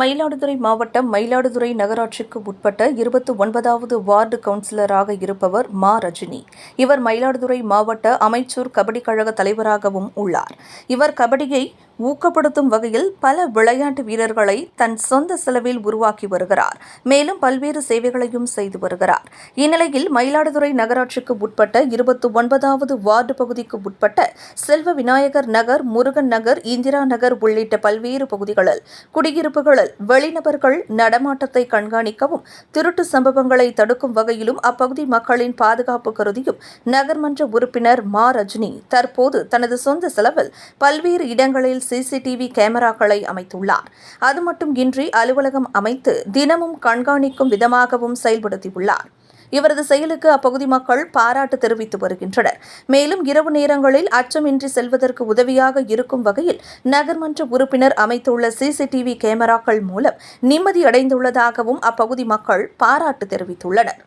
மயிலாடுதுறை மாவட்டம் மயிலாடுதுறை நகராட்சிக்கு உட்பட்ட இருபத்தி ஒன்பதாவது வார்டு கவுன்சிலராக இருப்பவர் மா ரஜினி. இவர் மயிலாடுதுறை மாவட்ட அமைச்சூர் கபடி கழக தலைவராகவும் உள்ளார். இவர் கபடியை ஊக்கப்படுத்தும் வகையில் பல விளையாட்டு வீரர்களை தன் சொந்த செலவில் உருவாக்கி வருகிறார். மேலும் பல்வேறு சேவைகளையும் செய்து வருகிறார். இந்நிலையில் மயிலாடுதுறை நகராட்சிக்கு உட்பட்ட இருபத்தி ஒன்பதாவது வார்டு பகுதிக்கு உட்பட்ட செல்வ விநாயகர் நகர் முருகன் நகர் இந்திரா நகர் உள்ளிட்ட பல்வேறு பகுதிகளில் முதல் வெளிநபர்கள் நடமாட்டத்தை கண்காணிக்கவும் திருட்டு சம்பவங்களை தடுக்கும் வகையிலும் அப்பகுதி மக்களின் பாதுகாப்பு கருதியும் நகர்மன்ற உறுப்பினர் மா. ரஜினி தற்போது தனது சொந்த செலவில் பல்வேறு இடங்களில் சிசிடிவி கேமராக்களை அமைத்துள்ளார். அது மட்டும் இன்றி அலுவலகம் அமைத்து தினமும் கண்காணிக்கும் விதமாகவும் செயல்படுத்தியுள்ளார். இவரது செயலுக்கு அப்பகுதி மக்கள் பாராட்டு தெரிவித்து வருகின்றனர். மேலும் இரவு நேரங்களில் அச்சமின்றி செல்வதற்கு உதவியாக இருக்கும் வகையில் நகர்மன்ற உறுப்பினர் அமைத்துள்ள சிசிடிவி கேமராக்கள் மூலம் நிம்மதியடைந்துள்ளதாகவும் அப்பகுதி மக்கள் பாராட்டு தெரிவித்துள்ளனர்.